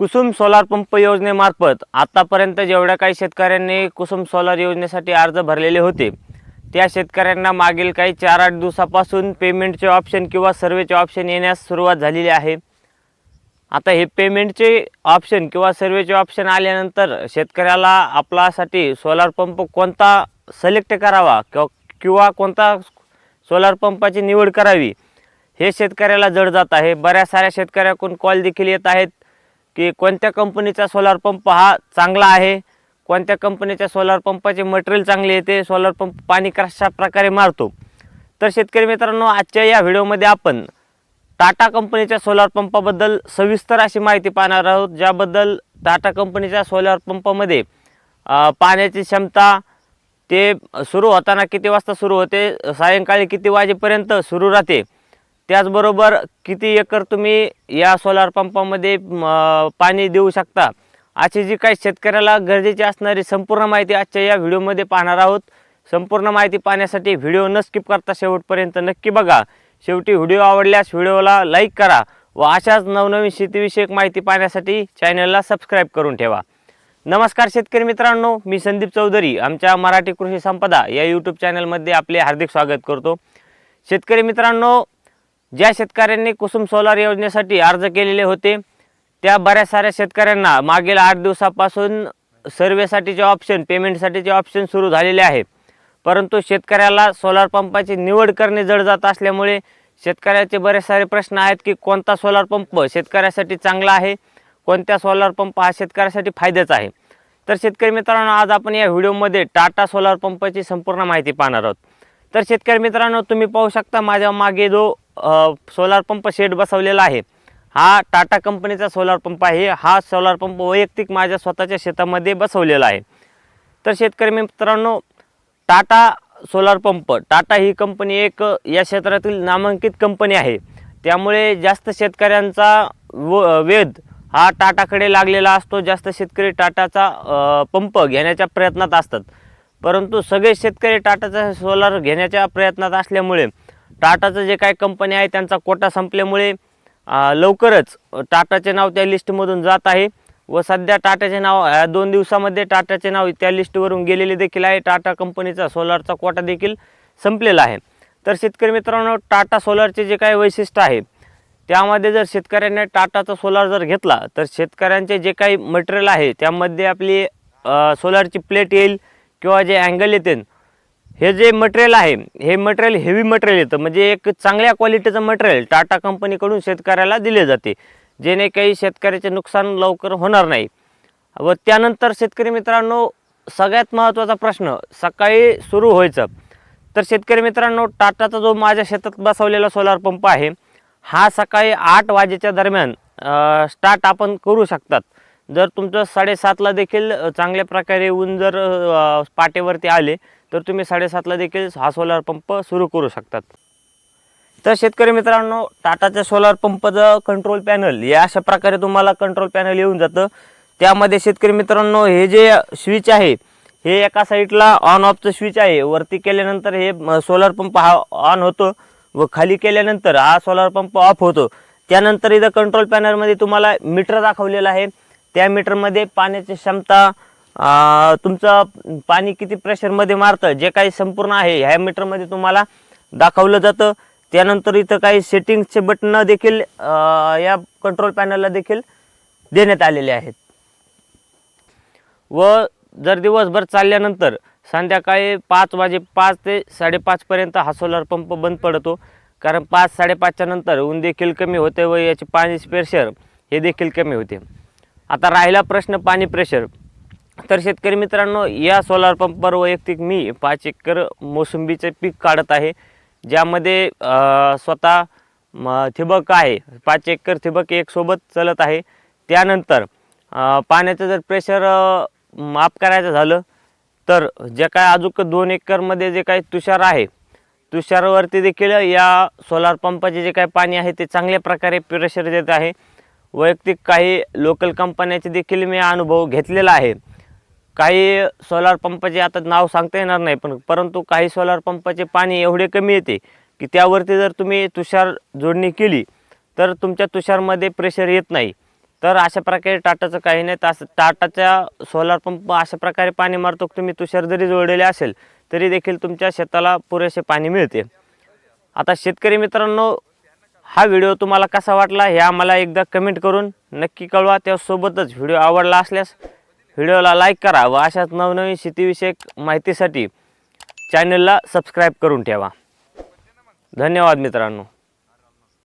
Kusum solar pump योजनेमार्फत आतापर्यंत जेवढ्या काही शेतकऱ्यांनी कुसुम सोलार योजनेसाठी अर्ज भरलेले होते त्या शेतकऱ्यांना मागील काही चार आठ दिवसापासून पेमेंटचे ऑप्शन किंवा सर्वेचे ऑप्शन येण्यास सुरुवात झालेली आहे. आता हे पेमेंटचे ऑप्शन किंवा सर्वेचे ऑप्शन आल्यानंतर शेतकऱ्याला आपल्यासाठी सोलार पंप कोणता सिलेक्ट करावा किंवा किंवा कोणता सोलार पंपाची निवड करावी हे शेतकऱ्याला जड जात आहे. बऱ्याच साऱ्या शेतकऱ्याकडून कॉल देखील येत आहेत. की कोणत्या कंपनीचा सोलार पंप हा चांगला आहे? कोणत्या कंपनीच्या सोलार पंपाचे मटेरियल चांगले येते सोलार पंप पाणी कशा प्रकारे मारतो? तर शेतकरी मित्रांनो आजच्या या व्हिडिओमध्ये आपण टाटा कंपनीच्या सोलार पंपाबद्दल सविस्तर अशी माहिती पाहणार आहोत ज्याबद्दल टाटा कंपनीच्या सोलार पंपामध्ये पाण्याची क्षमता ते सुरू होताना किती वाजता सुरू होते? सायंकाळी किती वाजेपर्यंत सुरू राहते? त्याचबरोबर किती एकर तुम्ही या सोलार पंपामध्ये पाणी देऊ शकता? अशी जी काही शेतकऱ्याला गरजेची असणारी संपूर्ण माहिती आजच्या या व्हिडिओमध्ये पाहणार आहोत. संपूर्ण माहिती पाहण्यासाठी व्हिडिओ न स्किप करता शेवटपर्यंत नक्की बघा. शेवटी व्हिडिओ आवडल्यास व्हिडिओला लाईक करा व अशाच नवनवीन शेतीविषयक माहिती पाहण्यासाठी चॅनलला सबस्क्राईब करून ठेवा. नमस्कार शेतकरी मित्रांनो मी संदीप चौधरी आमच्या मराठी कृषी संपदा या यूट्यूब चॅनलमध्ये आपले हार्दिक स्वागत करतो. शेतकरी मित्रांनो ज्या शेतकऱ्यांनी कुसुम सोलार योजनेसाठी अर्ज केलेले होते त्या बऱ्याच साऱ्या शेतकऱ्यांना मागील आठ दिवसापासून सर्वेसाठीचे ऑप्शन पेमेंटसाठीचे ऑप्शन सुरू झालेले आहे. परंतु शेतकऱ्याला सोलार पंपाची निवड करणे जड जात असल्यामुळे शेतकऱ्याचे बरेच सारे प्रश्न आहेत की कोणता सोलार पंप शेतकऱ्यासाठी चांगला आहे कोणत्या सोलार पंप हा शेतकऱ्यासाठी फायद्याचा आहे. तर शेतकरी मित्रांनो आज आपण या व्हिडिओमध्ये टाटा सोलार पंपाची संपूर्ण माहिती पाहणार आहोत. तर शेतकरी मित्रांनो तुम्ही पाहू शकता माझ्या मागे जो सोलार पंप शेड बसवलेला आहे. हा टाटा कंपनीचा सोलार पंप आहे. हा सोलार पंप वैयक्तिक माझ्या स्वतःच्या शेतामध्ये बसवलेला आहे. तर शेतकरी मित्रांनो टाटा सोलार पंप टाटा ही कंपनी एक या क्षेत्रातील नामांकित कंपनी आहे. त्यामुळे जास्त शेतकऱ्यांचा व वेध हा टाटाकडे लागलेला असतो. जास्त शेतकरी टाटाचा पंप घेण्याच्या प्रयत्नात असतात. परंतु सगळे शेतकरी टाटाचा सोलार घेण्याच्या प्रयत्नात असल्यामुळे टाटाचं जे काही कंपनी आहे त्यांचा कोटा संपल्यामुळे लवकरच टाटाचे नाव त्या लिस्टमधून जात आहे. व सध्या टाटाचे नाव ह्या दोन दिवसामध्ये टाटाचे नाव त्या लिस्टवरून गेलेले देखील आहे. टाटा कंपनीचा सोलारचा कोटा देखील संपलेला आहे. तर शेतकरी मित्रांनो टाटा सोलारचे जे काही वैशिष्ट्य आहे त्यामध्ये जर शेतकऱ्यांनी टाटाचा सोलार जर घेतला तर शेतकऱ्यांचे जे काही मटेरियल आहे त्यामध्ये आपली सोलारची प्लेट येईल किंवा जे अँगल येते हे जे मटेरियल आहे हे मटेरियल हेवी मटेरियल येतं. म्हणजे एक चांगल्या क्वालिटीचं मटेरियल टाटा कंपनीकडून शेतकऱ्याला दिले जाते. जेणे काही शेतकऱ्याचे नुकसान लवकर होणार नाही. व त्यानंतर शेतकरी मित्रांनो सगळ्यात महत्त्वाचा प्रश्न सकाळी सुरू व्हायचं. तर शेतकरी मित्रांनो टाटाचा जो माझ्या शेतात बसवलेला सोलार पंप आहे हा सकाळी आठ वाजेच्या दरम्यान स्टार्ट आपण करू शकतात. जर तुमचं साडेसातला देखील चांगल्या प्रकारे ऊन जर पाटेवरती आले तर तुम्ही साडेसातला देखील हा सोलार पंप सुरू करू शकतात. तर शेतकरी मित्रांनो टाटाच्या सोलार पंपचं कंट्रोल पॅनल या अशा प्रकारे तुम्हाला कंट्रोल पॅनल येऊन जातं. त्यामध्ये शेतकरी मित्रांनो हे जे स्विच आहे हे एका साईडला ऑन ऑफचं स्विच आहे. वरती केल्यानंतर हे सोलार पंप हा ऑन होतो व खाली केल्यानंतर हा सोलार पंप ऑफ होतो. त्यानंतर इथं कंट्रोल पॅनलमध्ये तुम्हाला मीटर दाखवलेलं आहे. त्या मीटरमध्ये पाण्याची क्षमता तुमचं पाणी किती प्रेशरमध्ये मारतं जे काही संपूर्ण आहे ह्या मीटरमध्ये तुम्हाला दाखवलं जातं. त्यानंतर इथं काही सेटिंगचे बटनं देखील या कंट्रोल पॅनलला देखील देण्यात आलेले आहेत. व जर दिवसभर चालल्यानंतर संध्याकाळी पाच वाजे पाच ते साडेपाचपर्यंत हा सोलार पंप बंद पडतो. कारण पाच साडेपाचच्या नंतर ऊन देखील कमी होते व याचे पाणी प्रेशर हे देखील कमी होते. आता राहिला प्रश्न पाणी प्रेशर तर शेतकरी मित्रांनो या सोलार पंपवर वैयक्तिक मी पाच एकर मोसंबीचे पीक काढत आहे ज्यामध्ये स्वतः म ठिबक आहे पाच एकर ठिबक एक सोबत चालत आहे. त्यानंतर पाण्याचं जर प्रेशर माफ करायचं झालं तर जे काय अजून दोन एकरमध्ये जे काही तुषार आहे तुषारवरती देखील या सोलार पंपाचे जे काही पाणी आहे ते चांगल्या प्रकारे प्रेशर देत आहे. वैयक्तिक काही लोकल कंपन्याचे देखील मी अनुभव घेतलेला आहे. काही सोलार पंपाचे आता नाव सांगता येणार नाही पण परंतु काही सोलार पंपाचे पाणी एवढे कमी येते की त्यावरती जर तुम्ही तुषार जोडणी केली तर तुमच्या तुषारमध्ये प्रेशर येत नाही. तर अशा प्रकारे टाटाचं काही नाही तास टाटाच्या सोलार पंप अशा प्रकारे पाणी मारतो की तुम्ही तुषार जरी जोडलेले असेल तरी देखील तुमच्या शेताला पुरेसे पाणी मिळते. आता शेतकरी मित्रांनो हा व्हिडिओ तुम्हाला कसा वाटला हे आम्हाला एकदा कमेंट करून नक्की कळवा. त्यासोबतच व्हिडिओ आवडला असल्यास व्हिडिओला लाईक करा व अशाच नवनवीन शेतीविषयक माहितीसाठी चॅनलला सबस्क्राईब करून ठेवा. धन्यवाद मित्रांनो.